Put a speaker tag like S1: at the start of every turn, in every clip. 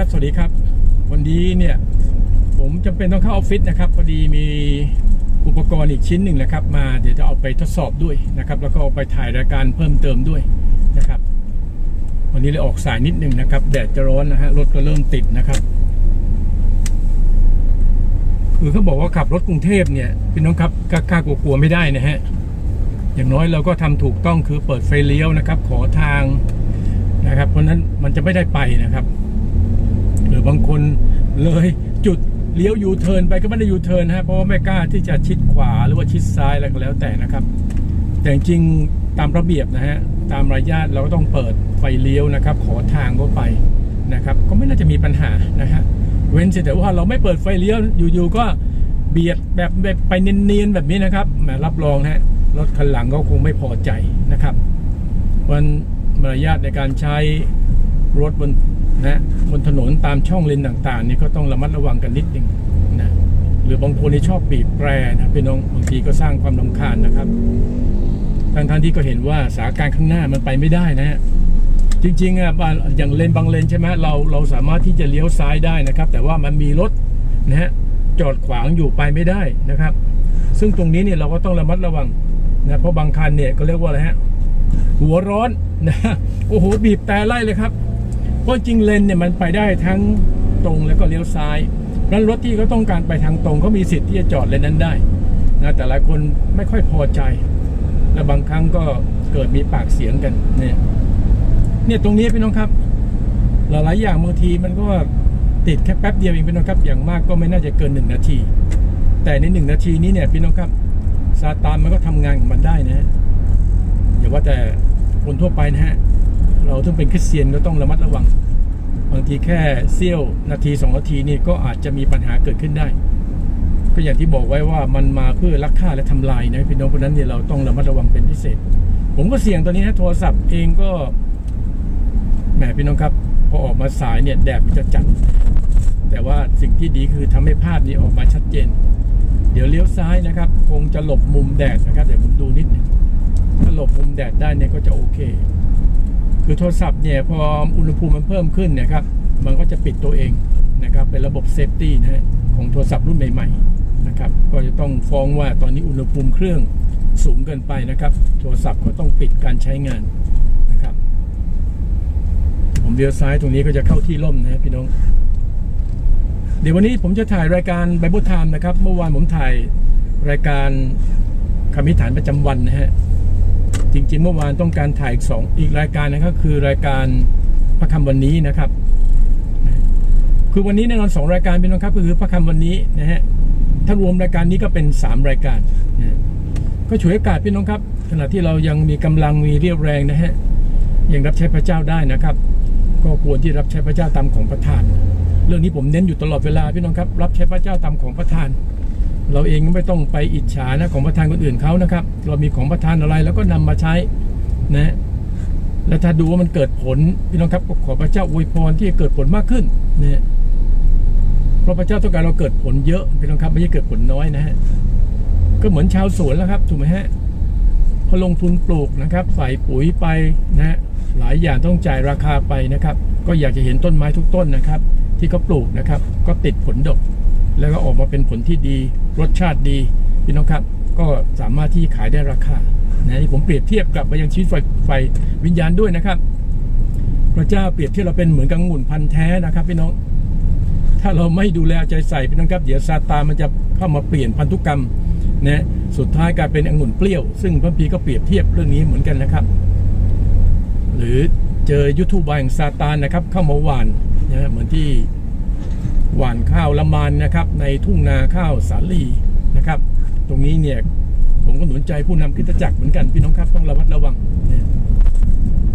S1: ครับ สวัสดีครับ วันนี้เนี่ยผมจำเป็นต้องเข้าออฟฟิศนะครับพอดีมีอุปกรณ์อีกชิ้นหนึ่งนะครับ มาเดี๋ยวจะเอาไปทดสอบด้วยนะครับ แล้วก็เอาไปถ่ายรายการเพิ่มเติมด้วยนะครับ วันนี้เลยออกสายนิดหนึ่งนะครับ แดดจะร้อนนะฮะรถก็เริ่มติดนะครับ คือเขาบอกว่าขับรถกรุงเทพเนี่ยพี่น้องครับกล้ากลัวๆไม่ได้นะฮะอย่างน้อยเราก็ทำถูกต้องคือเปิดไฟเลี้ยวนะครับ ขอทางนะครับ เพราะนั้นมันจะไม่ได้ไปนะครับ หรือบางคนเลยจุดเลี้ยวยูเทิร์นไปก็ไม่ได้ยูเทิร์นฮะเพราะว่าไม่กล้าที่จะชิดขวาหรือว่าชิดซ้ายอะไรก็แล้วแต่นะครับ แต่จริงตามระเบียบนะฮะตามมารยาทเราก็ต้องเปิดไฟเลี้ยวนะครับ ขอทางเข้าไปนะครับ ก็ไม่น่าจะมีปัญหานะฮะเว้นแต่ว่าเราไม่เปิดไฟเลี้ยวอยู่ๆก็เบียดแบบแบบไปเนียนๆแบบนี้นะครับแหมรับรองฮะรถคันหลังก็คงไม่พอใจนะครับวันมารยาทในการใช้รถบน นะบนถนนตามช่องเลนต่างๆนี่ก็ต้องระมัดระวังกันนิดนึงนะหรือบางคนที่ชอบบีบแตรนะพี่น้องบางทีก็สร้างความรำคาญนะครับทั้งท่านที่ก็เห็นว่าสถานการณ์ข้างหน้ามันไปไม่ได้นะฮะจริงๆอะบางอย่างเลนบางเลนใช่ไหมเราเราสามารถที่จะเลี้ยวซ้ายได้นะครับ แต่ว่ามันมีรถนะฮะจอดขวางอยู่ไปไม่ได้นะครับ ซึ่งตรงนี้เนี่ยเราก็ต้องระมัดระวังนะเพราะบางคันเนี่ยก็เรียกว่าอะไรฮะหัวร้อนนะโอ้โหบีบแต่ไล่เลยครับ เพราะจริงเลนเนี่ยมันไปได้ทั้งตรงแล้วก็เลี้ยวซ้ายนั้นรถที่เขาต้องการไปทางตรงเขามีสิทธิ์ที่จะจอดเลนนั้นได้นะแต่หลายคนไม่ค่อยพอใจ และบางครั้งก็เกิดมีปากเสียงกันเนี่ยเนี่ยตรงนี้พี่น้องครับ หลายๆอย่างบางทีมันก็ติดแค่แป๊บเดียวเองพี่น้องครับ อย่างมากก็ไม่น่าจะเกินหนึ่งนาที แต่ในหนึ่งนาทีนี้เนี่ยพี่น้องครับซาตานมันก็ทำงานของมันได้นะอย่าว่าแต่คนทั่วไปนะฮะ เราถึงเป็นคริสเตียนก็ต้องระมัดระวัง บางทีแค่เสี้ยวนาทีสองนาทีนี่ก็อาจจะมีปัญหาเกิดขึ้นได้ ก็อย่างที่บอกไว้ว่ามันมาเพื่อลักฆ่าและทำลายนะพี่น้องเพราะนั้นเนี่ยเราต้องระมัดระวังเป็นพิเศษ ผมก็เสี่ยงตอนนี้นะโทรศัพท์เองก็แหมพี่น้องครับ พอออกมาสายเนี่ยแดดมันจะจัด แต่ว่าสิ่งที่ดีคือทำให้ภาพนี้ออกมาชัดเจน เดี๋ยวเลี้ยวซ้ายนะครับ คงจะหลบมุมแดดนะครับเดี๋ยวผมดูนิดนึงถ้าหลบมุมแดดได้เนี่ยก็จะโอเค คือโทรศัพท์เนี่ยพออุณหภูมิมันเพิ่มขึ้นเนะครับมันก็จะปิดตัวเองนะครับเป็นระบบเซฟตี้นะฮะของโทรศัพท์รุ่นใหม่ๆนะครับก็จะต้องฟ้องว่าตอนนี้อุณหภูมิเครื่องสูงเกินไปนะครับ โทรศัพท์ก็ต้องปิดการใช้งานนะครับ ผมเลี้ยวซ้ายตรงนี้ก็จะเข้าที่ร่มนะฮะพี่น้อง เดี๋ยววันนี้ผมจะถ่ายรายการ Bible Time นะครับ เมื่อวานผมถ่ายรายการคำพิฐานประจำวันนะฮะ จริงๆ เมื่อวานต้องการถ่ายอีกสองอีกรายการนะครับคือรายการพระคำวันนี้นะครับ คือวันนี้แน่นอนสองรายการเป็นนะครับก็คือพระคำวันนี้นะฮะถ้ารวมรายการนี้ก็เป็นสามรายการนะก็ฉวยโอกาสพี่น้องครับขณะที่เรายังมีกำลังมีเรียวแรงนะฮะยังรับใช้พระเจ้าได้นะครับ ก็ควรที่รับใช้พระเจ้าตามของประทาน เรื่องนี้ผมเน้นอยู่ตลอดเวลาพี่น้องครับ รับใช้พระเจ้าตามของประทาน เราเองไม่ต้องไปอิจฉานะของประทานคนอื่นเขานะครับ เรามีของประทานอะไรแล้วก็นำมาใช้นะแล้วถ้าดูว่ามันเกิดผลพี่น้องครับก็ขอพระเจ้าอวยพรที่จะเกิดผลมากขึ้นนะเพราะพระเจ้าต้องการเราเกิดผลเยอะพี่น้องครับไม่ใช่เกิดผลน้อยนะฮะก็เหมือนชาวสวนแล้วครับถูกไหมฮะพอลงทุนปลูกนะครับ ใส่ปุ๋ยไปนะฮะหลายอย่างต้องจ่ายราคาไปนะครับ ก็อยากจะเห็นต้นไม้ทุกต้นนะครับ ที่เขาปลูกนะครับ ก็ติดผลดก แล้วก็ออกมาเป็นผลที่ดี รสชาติดีพี่น้องครับ ก็สามารถที่ขายได้ราคานะที่ผมเปรียบเทียบกลับไปยังชีวิตไฟไฟวิญญาณด้วยนะครับ พระเจ้าเปรียบเทียบเราเป็นเหมือนกับงุ่นพันธุ์แท้นะครับพี่น้องถ้าเราไม่ดูแลใจใส่พี่น้องครับ เดี๋ยวซาตานมันจะเข้ามาเปลี่ยนพันธุกรรมนะสุดท้ายกลายเป็นองุ่นเปรี้ยว ซึ่งพระพีก็เปรียบเทียบเรื่องนี้เหมือนกันนะครับ หรือเจอยูทูบายของซาตานนะครับ เข้ามาหวานนะเหมือนที่ หว่านข้าวละมานนะครับ ในทุ่งนาข้าวสาลีนะครับ ตรงนี้เนี่ยผมก็หนุนใจผู้นำคริสตจักรเหมือนกันพี่น้องครับต้องระมัดระวัง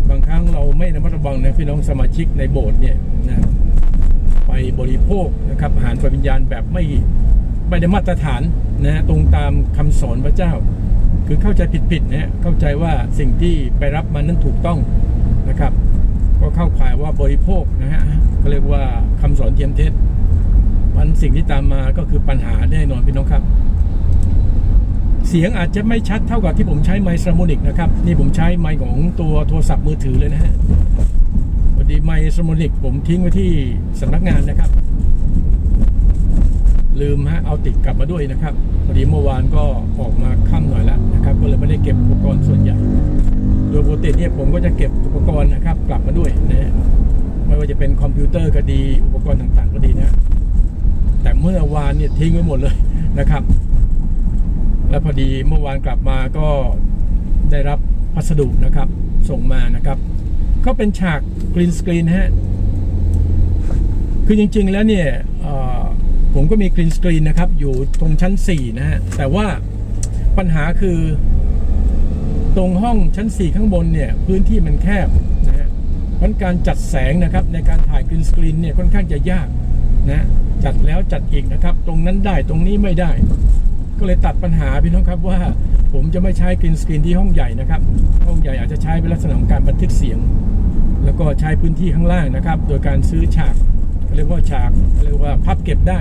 S1: บางครั้งเราไม่ระมัดระวังนะพี่น้องสมาชิกในโบสถ์เนี่ยนะไปบริโภคนะครับอาหารฝ่ายวิญญาณแบบไม่ไม่ได้มาตรฐานนะตรงตามคำสอนพระเจ้า คือเข้าใจผิดๆนะเข้าใจว่าสิ่งที่ไปรับมานั้นถูกต้องนะครับ ก็เข้าข่ายว่าบริโภคนะฮะก็เรียกว่าคำสอนเทียมเท็จ มันสิ่งที่ตามมาก็คือปัญหาแน่นอนพี่น้องครับ เสียงอาจจะไม่ชัดเท่ากับที่ผมใช้ไมค์ซาโมนิกนะครับ นี่ผมใช้ไมค์ของตัวโทรศัพท์มือถือเลยนะฮะพอดีไมค์สมอนิกผมทิ้งไว้ที่สำนักงานนะครับ ลืมฮะเอาติดกลับมาด้วยนะครับพอดีเมื่อวานก็ออกมาค่ำหน่อยแล้วนะครับ ก็เลยไม่ได้เก็บอุปกรณ์ส่วนใหญ่โดยปกติเนี่ยผมก็จะเก็บอุปกรณ์นะครับ กลับมาด้วยนะฮะไม่ว่าจะเป็นคอมพิวเตอร์ก็ดีอุปกรณ์ต่างๆก็ดีนะ แต่เมื่อวานเนี่ยทิ้งไว้หมดเลยนะครับ แล้วพอดีเมื่อวานกลับมาก็ได้รับพัสดุนะครับส่งมานะครับ ก็เป็นฉากกรีนสกรีนฮะคือจริงๆแล้วเนี่ยผมก็มีกรีนสกรีนนะครับ อยู่ตรงชั้น 4 นะฮะแต่ว่าปัญหาคือตรงห้องชั้น 4 ข้างบนเนี่ย พื้นที่มันแคบนะฮะเพราะการจัดแสงนะครับในการถ่ายกรีนสกรีนเนี่ยค่อนข้างจะยากนะ จัดแล้วจัดอีกนะครับ ตรงนั้นได้ตรงนี้ไม่ได้ ก็เลยตัดปัญหาพี่น้องครับว่าผมจะไม่ใช้กรีนสกรีนที่ห้องใหญ่นะครับ ห้องใหญ่อาจจะใช้เป็นลักษณะของการบันทึกเสียง แล้วก็ใช้พื้นที่ข้างล่างนะครับ โดยการซื้อฉากเรียกว่าฉากเรียกว่าพับเก็บได้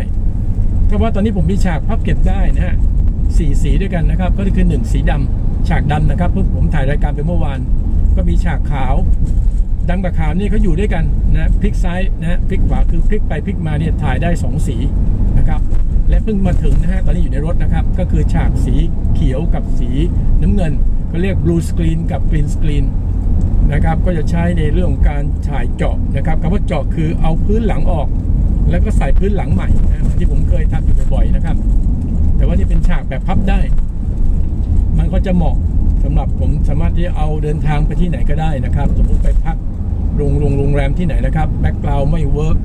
S1: ถ้าว่าตอนนี้ผมมีฉากพับเก็บได้นะฮะสี่สีด้วยกันนะครับ ก็คือหนึ่งสีดำฉากดำนะครับเพิ่งผมถ่ายรายการไปเมื่อวาน ก็มีฉากขาว ดำกับขาวนี่เขาอยู่ด้วยกันนะพลิกซ้ายนะพลิกขวาคือพลิกไปพลิกมาเนี่ยถ่ายได้สองสีนะครับและเพิ่งมาถึงนะฮะตอนนี้อยู่ในรถนะครับ ก็คือฉากสีเขียวกับสีน้ำเงินก็เรียก blue screen กับ green screen นะครับก็จะใช้ในเรื่องของการถ่ายเจาะนะครับคำว่าเจาะคือเอาพื้นหลังออก แล้วก็ใส่พื้นหลังใหม่นะที่ผมเคยทำอยู่บ่อยๆนะครับ แต่ว่าที่เป็นฉากแบบพับได้ มันก็จะเหมาะสำหรับผมสามารถที่จะเอาเดินทางไปที่ไหนก็ได้นะครับ สมมติไปพัก โรงโรงโรงแรมที่ไหนนะครับแบ็กกราวไม่เวิร์ก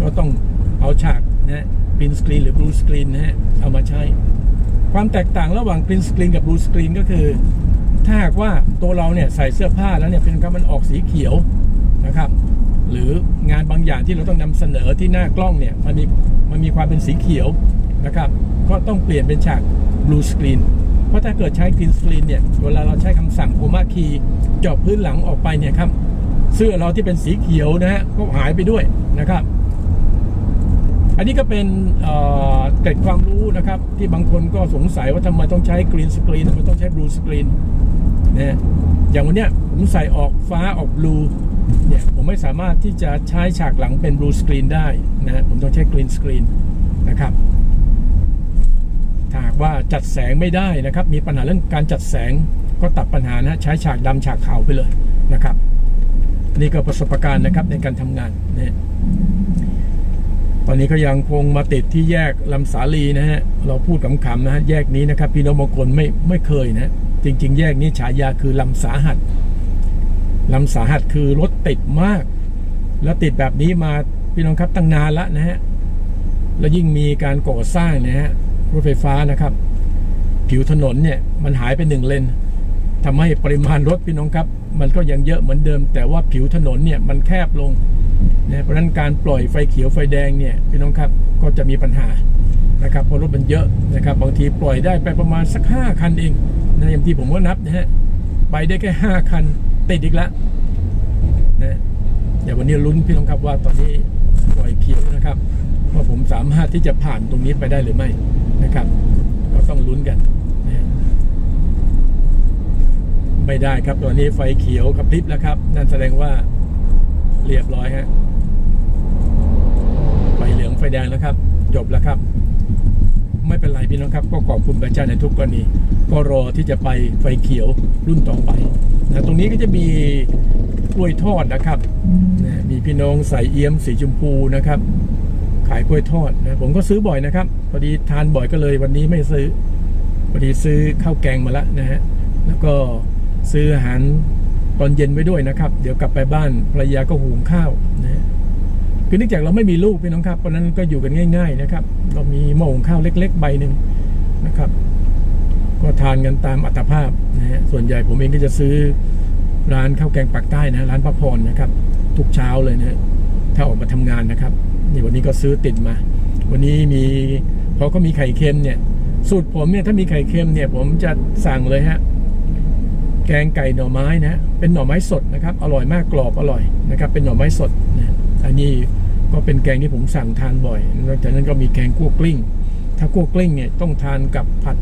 S1: ก็ต้องเอาฉากนะกรีนสกรีนหรือบลูสกรีนนะฮะเอามาใช้ ความแตกต่างระหว่างกรีนสกรีนกับบลูสกรีนก็คือ ถ้าหากว่าตัวเราเนี่ยใส่เสื้อผ้าแล้วเนี่ยเป็นครับมันออกสีเขียวนะครับ หรืองานบางอย่างที่เราต้องนำเสนอที่หน้ากล้องเนี่ยมันมีมันมีความเป็นสีเขียวนะครับ ก็ต้องเปลี่ยนเป็นฉาก blue screen เพราะถ้าเกิดใช้ green screen เนี่ยเวลาเราใช้คำสั่งโ h มาคีเจาะพื้นหลังออกไปเนี่ยครับ เสื้อเราที่เป็นสีเขียวนะฮะก็หายไปด้วยนะครับ อันนี้ก็เป็นเกร็ดความรู้นะครับ ที่บางคนก็สงสัยว่าทำไมต้องใช้ green screen ทำไมต้องใช้ blue screen นะฮะอย่างวันเนี้ยผมใส่ออกฟ้าออก blue เนี่ยผมไม่สามารถที่จะใช้ฉากหลังเป็น blue screen ได้นะฮะผมต้องใช้ green screen นะครับถ้าหากว่าจัดแสงไม่ได้นะครับ มีปัญหาเรื่องการจัดแสงก็ตัดปัญหานะใช้ฉากดำฉากขาวไปเลยนะครับ นี่ก็ประสบการณ์นะครับในการทำงานนะฮะตอนนี้ก็ยังคงมาติดที่แยกลำสาลีนะฮะ เราพูดขำๆนะฮะ แยกนี้นะครับ พี่น้องบางคนไม่ไม่เคยนะ จริง ๆ แยกนี้ฉายาคือลำสาหัสลำสาหัสคือรถติดมาก แล้วติดแบบนี้มาพี่น้องครับตั้งนานละนะฮะ แล้วยิ่งมีการก่อสร้างนะฮะรถไฟฟ้านะครับ ผิวถนนเนี่ยมันหายไปหนึ่งเลนทำให้ปริมาณรถพี่น้องครับ มันก็ยังเยอะเหมือนเดิม แต่ว่าผิวถนนเนี่ยมันแคบลงนะเพราะนั้นการปล่อยไฟเขียวไฟแดงเนี่ยพี่น้องครับก็จะมีปัญหานะครับเพราะรถมันเยอะนะครับบางทีปล่อยได้ไปประมาณสักห้าคันเองนะอย่างที่ผมก็นับนะฮะไปได้แค่ห้าคันติดอีกล้วนะเดี๋ยววันนี้ลุ้นพี่น้องครับว่าตอนนี้ปล่อยเขียวนะครับว่าผมสามารถที่จะผ่านตรงนี้ไปได้หรือไม่นะครับก็ต้องลุ้นกันนะฮะ ไม่ได้ครับตอนนี้ไฟเขียวกระพริบแล้วครับ นั่นแสดงว่าเรียบร้อยฮะไฟเหลืองไฟแดงแล้วครับ จบแล้วครับ ไม่เป็นไรพี่น้องครับ ก็ขอบคุณพระเจ้าในทุกกรณีก็รอที่จะไปไฟเขียวรุ่นต่อไปนะตรงนี้ก็จะมีกล้วยทอดนะครับนะมีพี่น้องใส่เอี้ยมสีชมพูนะครับ ขายกล้วยทอดนะผมก็ซื้อบ่อยนะครับพอดีทานบ่อยก็เลยวันนี้ไม่ซื้อพอดีซื้อข้าวแกงมาแล้วนะฮะแล้วก็ ซื้ออาหารตอนเย็นไว้ด้วยนะครับ เดี๋ยวกลับไปบ้านภรรยาก็หุงข้าวนะฮะคือเนื่องจากเราไม่มีลูกพี่น้องครับเพราะนั้นก็อยู่กันง่าย ๆนะครับ เรามีหม้อหุงข้าวเล็ก ๆ ใบหนึ่งนะครับ ก็ทานกันตามอัตภาพนะฮะส่วนใหญ่ผมเองก็จะซื้อร้านข้าวแกงปากใต้นะร้านป้าพรนะครับ ทุกเช้าเลยนะฮะถ้าออกมาทำงานนะครับนี่วันนี้ก็ซื้อติดมา วันนี้มีพอก็มีไข่เค็มเนี่ยสูตรผมเนี่ยถ้ามีไข่เค็มเนี่ย ผมจะสั่งเลยฮะ แกงไก่หน่อไม้นะ เป็นหน่อไม้สดนะครับ อร่อยมากกรอบอร่อยนะครับ เป็นหน่อไม้สดนะอันนี้ก็เป็นแกงที่ผมสั่งทานบ่อยนอกจากนั้นก็มีแกงคั่วกลิ้ง ถ้าคั่วกลิ้งเนี่ยต้องทานกับผัด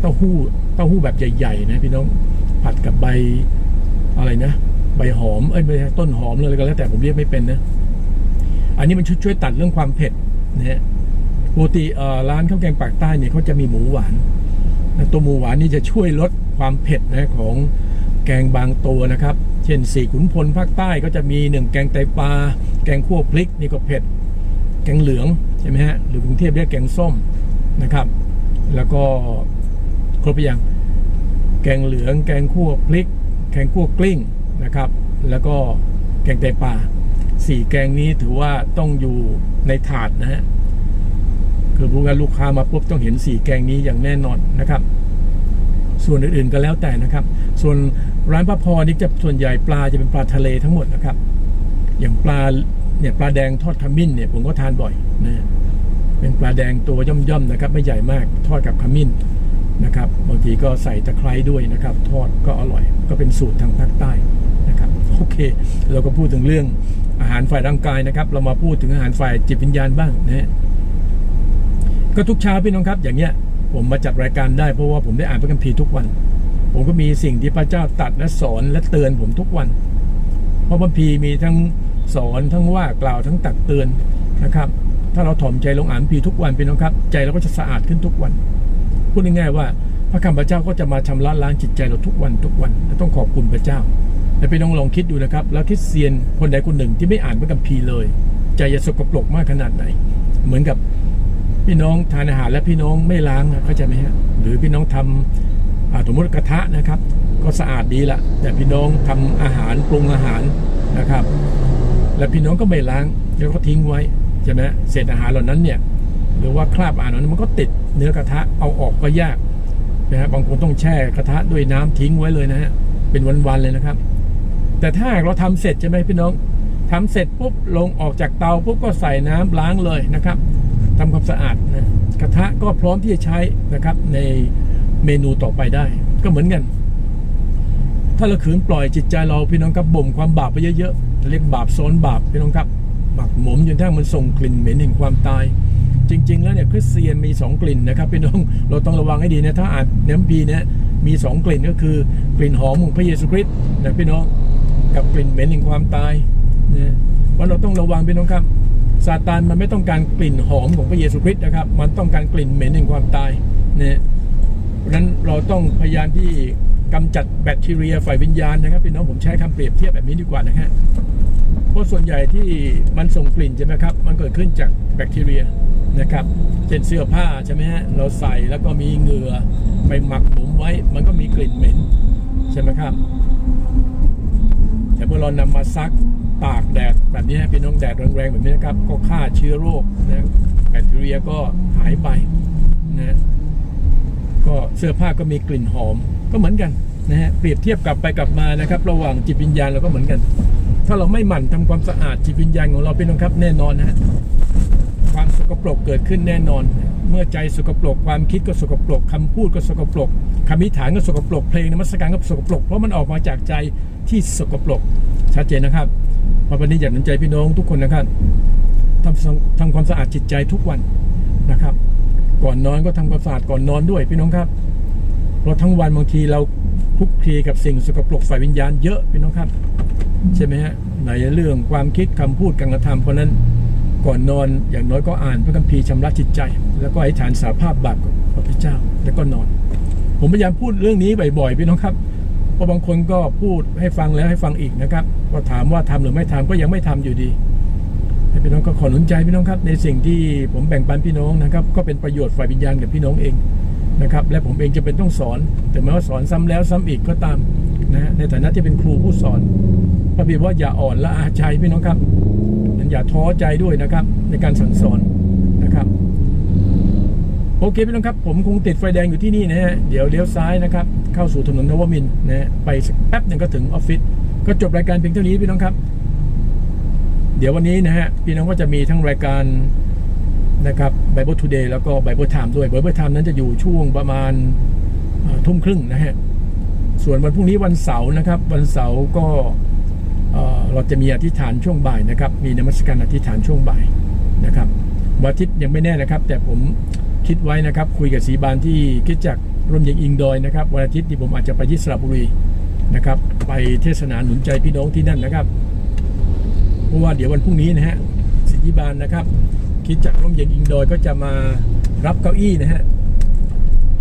S1: เต้าหู้เต้าหู้แบบใหญ่ๆนะพี่น้องผัดกับใบอะไรนะ ใบหอมเอ้ยไม่ใช่ต้นหอมเลยก็แล้วแต่ผมเรียกไม่เป็นนะ อันนี้มันช่วยช่วยตัดเรื่องความเผ็ดนะฮะปกติร้านข้าวแกงปากใต้เนี่ยเขาจะมีหมูหวานตัวหมูหวานนี่จะช่วยลด ความเผ็ดนะของแกงบางตัวนะครับ เช่นสี่ขุนพลภาคใต้ก็จะมีหนึ่งแกงไตปลา แกงคั่วพริกนี่ก็เผ็ด แกงเหลืองใช่ไหมฮะ หรือกรุงเทพเรียกแกงส้มนะครับ แล้วก็ครบไปยังแกงเหลือง แกงคั่วพริก แกงคั่วกลิ้งนะครับ แล้วก็แกงไตปลาสี่แกงนี้ถือว่าต้องอยู่ในถาดนะฮะคือพูดกันลูกค้ามาปุ๊บต้องเห็นสี่แกงนี้อย่างแน่นอนนะครับ ส่วนอื่นๆก็แล้วแต่นะครับ ส่วนร้านป้าพรนี่จะส่วนใหญ่ปลาจะเป็นปลาทะเลทั้งหมดนะครับ อย่างปลาเนี่ยปลาแดงทอดขมิ้นเนี่ยผมก็ทานบ่อยนะเป็นปลาแดงตัวย่อมๆนะครับ ไม่ใหญ่มากทอดกับขมิ้นนะครับบางทีก็ใส่ตะไคร้ด้วยนะครับ ทอดก็อร่อยก็เป็นสูตรทางภาคใต้นะครับโอเค เราก็พูดถึงเรื่องอาหารฝ่ายร่างกายนะครับ เรามาพูดถึงอาหารฝ่ายจิตวิญญาณบ้างนะฮะก็ทุกเช้าพี่น้องครับ อย่างเงี้ย ผมมาจัดรายการได้เพราะว่าผมได้อ่านพระคัมภีร์ทุกวัน ผมก็มีสิ่งที่พระเจ้าตัดและสอนและเตือนผมทุกวัน เพราะพระคัมภีร์มีทั้งสอนทั้งว่ากล่าวทั้งตักเตือนนะครับ ถ้าเราถ่อมใจลงอ่านพระคัมภีร์ทุกวันพี่น้องครับ ใจเราก็จะสะอาดขึ้นทุกวัน พูดง่ายๆว่าพระคำพระเจ้าก็จะมาชำระล้างจิตใจเราทุกวันทุกวันและต้องขอบคุณพระเจ้าและพี่น้องลองคิดดูนะครับ แล้วคริดเซียนคนใดคนหนึ่งที่ไม่อ่านพระคัมภีร์เลย ใจจะสกปรกมากขนาดไหน เหมือนกับ พี่น้องทานอาหารและพี่น้องไม่ล้างเข้าใจไหมฮะหรือพี่น้องทำอ่าสมมติกระทะนะครับ ก็สะอาดดีละแต่พี่น้องทำอาหารปรุงอาหารนะครับ และพี่น้องก็ไม่ล้างแล้วก็ทิ้งไว้ใช่ไหมเศษอาหารเหล่านั้นเนี่ยหรือว่าคราบอาหารนั้นมันก็ติดเนื้อกระทะเอาออกก็ยากนะฮะบางคนต้องแช่กระทะด้วยน้ำทิ้งไว้เลยนะฮะเป็นวันๆเลยนะครับ แต่ถ้าเราทำเสร็จใช่ไหมพี่น้องทำเสร็จปุ๊บลงออกจากเตาปุ๊บก็ใส่น้ำล้างเลยนะครับ ทำความสะอาดนะกระทะก็พร้อมที่จะใช้นะครับ ในเมนูต่อไปได้ ก็เหมือนกัน ถ้าเราขืนปล่อยจิตใจเราพี่น้องครับบ่มความบาปไปเยอะๆเรียกบาปซ้อนบาปพี่น้องครับหมักหมมจนทั้งมันส่งกลิ่นเหม็นแห่งความตาย จริง ๆ แล้วเนี่ยคริสเตียนมีสองกลิ่นนะครับพี่น้องเราต้องระวังให้ดีนะถ้าอ่านเน้ำพีเนี่ยมีสองกลิ่นก็คือกลิ่นหอมของพระเยซูคริสต์นะพี่น้องกับกลิ่นเหม็นแห่งความตายนะเพราเราต้องระวังพี่น้องครับ ซาตานมันไม่ต้องการกลิ่นหอมของพระเยซูคริสต์นะครับ มันต้องการกลิ่นเหม็นแห่งความตายเนี่ยเพราะนั้นเราต้องพยายามที่กำจัดแบคทีเรียฝ่ายวิญญาณนะครับพี่น้องผมใช้คำเปรียบเทียบแบบนี้ดีกว่านะฮะเพราะส่วนใหญ่ที่มันส่งกลิ่นใช่ไหมครับมันเกิดขึ้นจากแบคทีเรียนะครับเช่นเสื้อผ้าใช่ไหมฮะเราใส่แล้วก็มีเหงื่อไปหมักหมมไว้ มันก็มีกลิ่นเหม็นใช่ไหมครับ แต่เมื่อเรานำมาซัก ตากแดดแบบนี้พี่น้องแดดแรงๆแบบนี้นะครับ ก็ฆ่าเชื้อโรคนะแบคทีเรียก็หายไปนะก็เสื้อผ้าก็มีกลิ่นหอมก็เหมือนกันนะฮะเปรียบเทียบกลับไปกลับมานะครับ ระหว่างจิตวิญญาณเราก็เหมือนกัน ถ้าเราไม่หมั่นทำความสะอาดจิตวิญญาณของเราเป็นน้องครับแน่นอนนะฮะความสกปรกเกิดขึ้นแน่นอน เมื่อใจสกปรกความคิดก็สกปรกคำพูดก็สกปรกคำนิฐานก็สกปรกเพลงนมัสการก็สกปรกเพราะมันออกมาจากใจที่สกปรกชัดเจนนะครับ พราะวันนี้อยากหนุนใจพี่น้องทุกคนนะครับทำทำความสะอาดจิตใจทุกวันนะครับ ก่อนนอนก็ทำความสะอาดก่อนนอนด้วยพี่น้องครับเพราะทั้งวันบางทีเราคลุกคลีกับสิ่งสกปรกฝ่ายวิญญาณเยอะพี่น้องครับ ใช่ไหมฮะในเรื่องความคิดคำพูดการกระทำเพราะนั้นก่อนนอนอย่างน้อยก็อ่านพระคัมภีร์ชำระจิตใจ แล้วก็อธิษฐานสาภาพบาปกับพระเจ้าแล้วก็นอน ผมพยายามพูดเรื่องนี้บ่อยๆพี่น้องครับ เพราะบางคนก็พูดให้ฟังแล้วให้ฟังอีกนะครับก็ถามว่าทำหรือไม่ทำก็ยังไม่ทำอยู่ดีให้พี่น้องก็ขอหนุนใจพี่น้องครับ ในสิ่งที่ผมแบ่งปันพี่น้องนะครับ ก็เป็นประโยชน์ฝ่ายวิญญาณกับพี่น้องเองนะครับ และผมเองจะเป็นต้องสอน แต่แม้ว่าสอนซ้ำแล้วซ้ำอีกก็ตามนะในฐานะที่เป็นครูผู้สอนพระบิดว่าอย่าอ่อนละอาใจพี่น้องครับอย่าท้อใจด้วยนะครับ ในการสั่งสอนนะครับโอเคพี่น้องครับ ผมคงติดไฟแดงอยู่ที่นี่นะฮะเดี๋ยวเลี้ยวซ้ายนะครับ เข้าสู่ถนนนวมินนะไปสักแป๊บหนึ่งก็ถึงออฟฟิศก็จบรายการเพียงเท่านี้พี่น้องครับ เดี๋ยววันนี้นะฮะพี่น้องก็จะมีทั้งรายการนะครับ Bible Today แล้วก็ Bible Time ด้วย Bible Time นั้นจะอยู่ช่วงประมาณทุ่มครึ่งนะฮะส่วนวันพรุ่งนี้วันเสาร์นะครับ วันเสาร์ก็เราจะมีอธิษฐานช่วงบ่ายนะครับ มีนมัสการอธิษฐานช่วงบ่ายนะครับวันอาทิตย์ยังไม่แน่นะครับ แต่ผมคิดไว้นะครับ คุยกับสีบานที่คิดจากร ร่มยิงอิงดอยนะครับวันอาทิตย์ที่ผมอาจจะไปที่สระบุรีนะครับ ไปเทศนาหนุนใจพี่น้องที่นั่นนะครับ เพราะว่าเดี๋ยววันพรุ่งนี้นะฮะสิทธิบาลนะครับ คิดจากร่มเย็นอิงดอยก็จะมารับเก้าอี้นะฮะ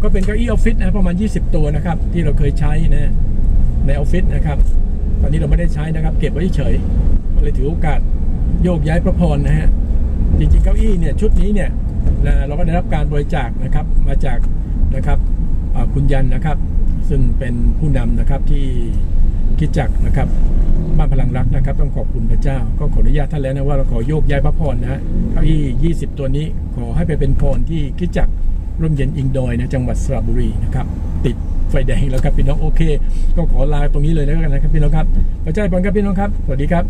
S1: ก็เป็นเก้าอี้ออฟฟิศนะประมาณ 20 ตัวนะครับ ที่เราเคยใช้นะในออฟฟิศนะครับ ตอนนี้เราไม่ได้ใช้นะครับ เก็บไว้เฉยก็เลยถือโอกาสโยกย้ายพระพรนะฮะจริงๆเก้าอี้เนี่ยชุดนี้เนี่ยเราก็ได้รับการบริจาคนะครับมาจากนะครับ คุณยันนะครับ ซึ่งเป็นผู้นำนะครับที่คิดจักนะครับบ้านพลังรักนะครับ ต้องขอบคุณพระเจ้า ก็ขออนุญาตท่านแล้วนะว่าเราขอโยกย้ายพระพรนะฮะเก้าอี้20 ตัวนี้ขอให้ไปเป็นพรที่คิดจักรร่มเย็นอิงดอยนะจังหวัดสระบุรีนะครับ ติดไฟแดงแล้วครับพี่น้องโอเค ก็ขอลาตรงนี้เลยแล้วกันนะครับพี่น้องครับพระเจ้าอวยพรครับพี่น้องครับ สวัสดีครับ